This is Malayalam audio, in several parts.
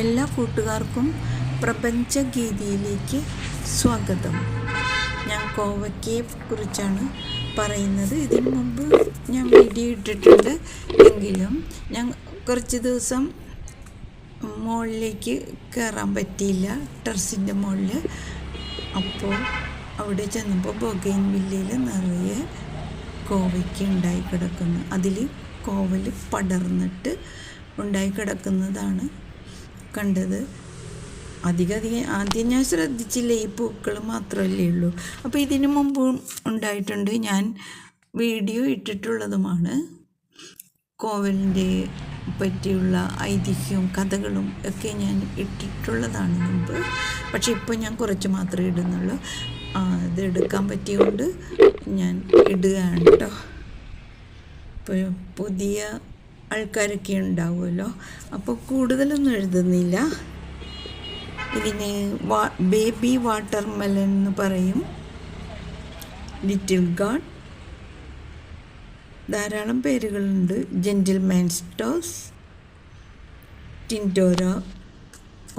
എല്ലാ കൂട്ടുകാർക്കും പ്രപഞ്ചഗീതിയിലേക്ക് സ്വാഗതം. ഞാൻ കോവയ്ക്കയെ കുറിച്ചാണ് പറയുന്നത്. ഇതിനു മുമ്പ് ഞാൻ വീഡിയോ ഇട്ടിട്ടുണ്ട് എങ്കിലും ഞാൻ കുറച്ച് ദിവസം മുകളിലേക്ക് കയറാൻ പറ്റിയില്ല. ടെറസിന്റെ മുകളിൽ അപ്പോൾ അവിടെ ചെന്നപ്പോൾ ബൊഗൈൻ വില്ലയിൽ നിറയെ കോവയ്ക്ക് ഉണ്ടായി കിടക്കുന്നു അതിൽ കോവൽ പടർന്നിട്ട് ഉണ്ടായി കിടക്കുന്നതാണ് കണ്ടത്. അധികം അധികം ആദ്യം ഞാൻ ശ്രദ്ധിച്ചില്ല ഈ പൂക്കൾ മാത്രമല്ലേ ഉള്ളൂ. അപ്പോൾ ഇതിനു മുമ്പ് ഉണ്ടായിട്ടുണ്ട്. ഞാൻ വീഡിയോ ഇട്ടിട്ടുള്ളതുമാണ്. കോവലിന്റെ പറ്റിയുള്ള ഐതിഹ്യവും കഥകളും ഒക്കെ ഞാൻ ഇട്ടിട്ടുള്ളതാണ് മുമ്പ്. പക്ഷേ ഇപ്പോൾ ഞാൻ കുറച്ച് മാത്രമേ ഇടുന്നുള്ളൂ. അത് എടുക്കാൻ പറ്റിയതുകൊണ്ട് ഞാൻ ഇടുകയാണ് കേട്ടോ ഇപ്പോൾ പുതിയ ആൾക്കാരൊക്കെ ഉണ്ടാവുമല്ലോ. അപ്പോൾ കൂടുതലൊന്നും എഴുതുന്നില്ല. ഇതിന് വാ ബേബി വാട്ടർ മെലൻ എന്ന് പറയും. Little God. ധാരാളം പേരുകളുണ്ട്. ജെന്റിൽമാൻ സ്റ്റോസ് ടിന്റോര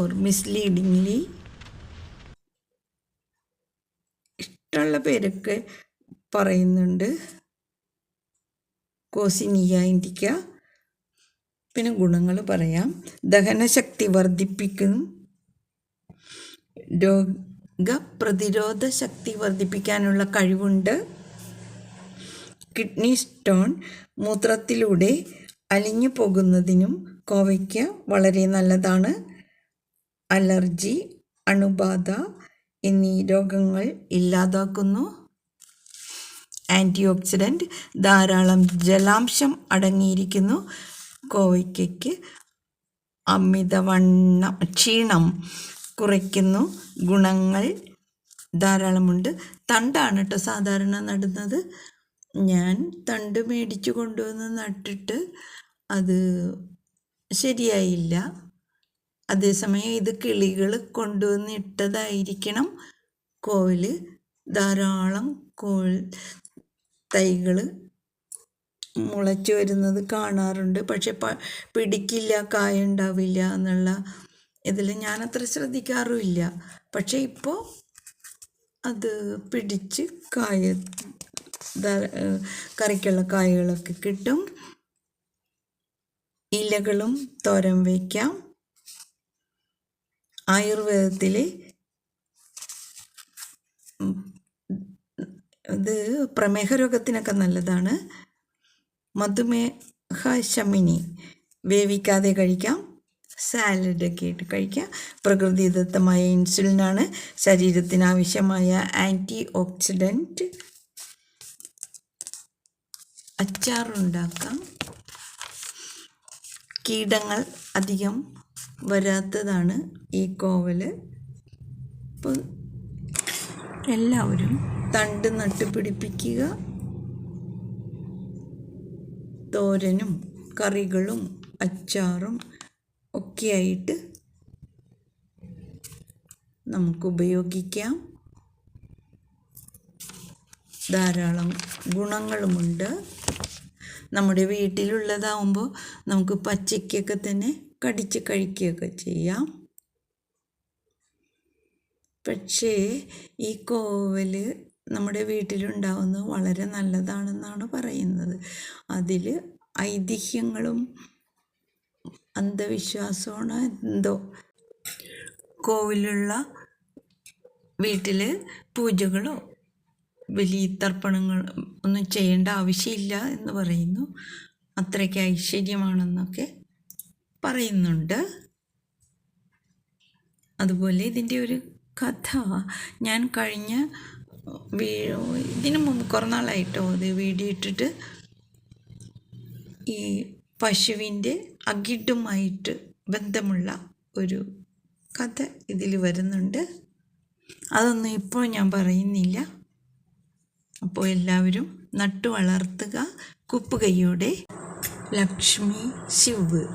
ഓർ മിസ്ലീഡിംഗ്ലി ഇഷ്ടമുള്ള പേരൊക്കെ പറയുന്നുണ്ട്. കോസിനിയ ഇൻഡിക്ക പിന്നെ ഗുണങ്ങൾ പറയാം. ദഹനശക്തി വർദ്ധിപ്പിക്കും. രോഗപ്രതിരോധ ശക്തി വർദ്ധിപ്പിക്കാനുള്ള കഴിവുണ്ട്. കിഡ്നി സ്റ്റോൺ മൂത്രത്തിലൂടെ അലിഞ്ഞു പോകുന്നതിനും കോവയ്ക്ക് വളരെ നല്ലതാണ്. അലർജി അണുബാധ എന്നീ രോഗങ്ങൾ ഇല്ലാതാക്കുന്നു. ആന്റി ഓക്സിഡന്റ് ധാരാളം ജലാംശം അടങ്ങിയിരിക്കുന്നു. കോവയ്ക്കയ്ക്ക് അമിതവണ്ണം ക്ഷീണം കുറയ്ക്കുന്നു. ഗുണങ്ങൾ ധാരാളമുണ്ട്. തണ്ടാണ് കേട്ടോ സാധാരണ നടുന്നത്. ഞാൻ തണ്ട് മേടിച്ചു കൊണ്ടുവന്ന് നട്ടിട്ട് അത് ശരിയായില്ല. അതേസമയം ഇത് കിളികൾ കൊണ്ടുവന്ന് ഇട്ടതായിരിക്കണം. കോവിൽ ധാരാളം കോൾ തൈകൾ മുളച്ചു വരുന്നത് കാണാറുണ്ട്. പക്ഷെ പ പിടിക്കില്ല കായ ഉണ്ടാവില്ല എന്നുള്ള ഇതിൽ ഞാനത്ര ശ്രദ്ധിക്കാറുമില്ല. പക്ഷെ ഇപ്പോൾ അത് പിടിച്ച് കായ കറിക്കുള്ള കായകളൊക്കെ കിട്ടും. ഇലകളും തോരൻ വയ്ക്കാം ആയുർവേദത്തിൽ ഇത് പ്രമേഹ രോഗത്തിനൊക്കെ നല്ലതാണ്. മധുമേഹ ശമിനി വേവിക്കാതെ കഴിക്കാം. സാലഡൊക്കെ ഇട്ട് കഴിക്കാം. പ്രകൃതിദത്തമായ ഇൻസുലിനാണ് ശരീരത്തിന് ആവശ്യമായ ആന്റി ഓക്സിഡന്റ് അച്ചാറുണ്ടാക്കാം. കീടങ്ങൾ അധികം വരാത്തതാണ് ഈ കോവൽ അപ്പോൾ എല്ലാവരും തണ്ട് നട്ടുപിടിപ്പിക്കുക. തോരനും കറികളും അച്ചാറും ഒക്കെയായിട്ട് നമുക്ക് ഉപയോഗിക്കാം ധാരാളം ഗുണങ്ങളുമുണ്ട്. നമ്മുടെ വീട്ടിലുള്ളതാവുമ്പോൾ നമുക്ക് പച്ചയ്ക്കൊക്കെ തന്നെ കടിച്ച് കഴിക്കുകയൊക്കെ ചെയ്യാം. പക്ഷേ ഈ കോവൽ നമ്മുടെ വീട്ടിലുണ്ടാവുന്നത് വളരെ നല്ലതാണെന്നാണ് പറയുന്നത്. അതിൽ ഐതിഹ്യങ്ങളും അന്ധവിശ്വാസമാണ് എന്തോ. കോവിലുള്ള വീട്ടിൽ പൂജകളോ വലിയ തർപ്പണങ്ങൾ ഒന്നും ചെയ്യേണ്ട ആവശ്യമില്ല എന്ന് പറയുന്നു. അത്രയ്ക്ക് ഐശ്വര്യമാണെന്നൊക്കെ പറയുന്നുണ്ട്. അതുപോലെ ഇതിന്റെ ഒരു കഥ. ഞാൻ കഴിഞ്ഞ ഇതിനു മുമ്പ് കുറേ നാളായിട്ടോ ഇത് വീഡിയോ ഇട്ടിട്ട്. ഈ പശുവിന്റെ അകിടുമായിട്ട് ബന്ധമുള്ള ഒരു കഥ ഇതിൽ വരുന്നുണ്ട്. അതൊന്നും ഇപ്പോൾ ഞാൻ പറയുന്നില്ല. അപ്പോൾ എല്ലാവരും നട്ടു വളർത്തുക. കുപ്പുകൈയോടെ. ലക്ഷ്മി ശിവ്.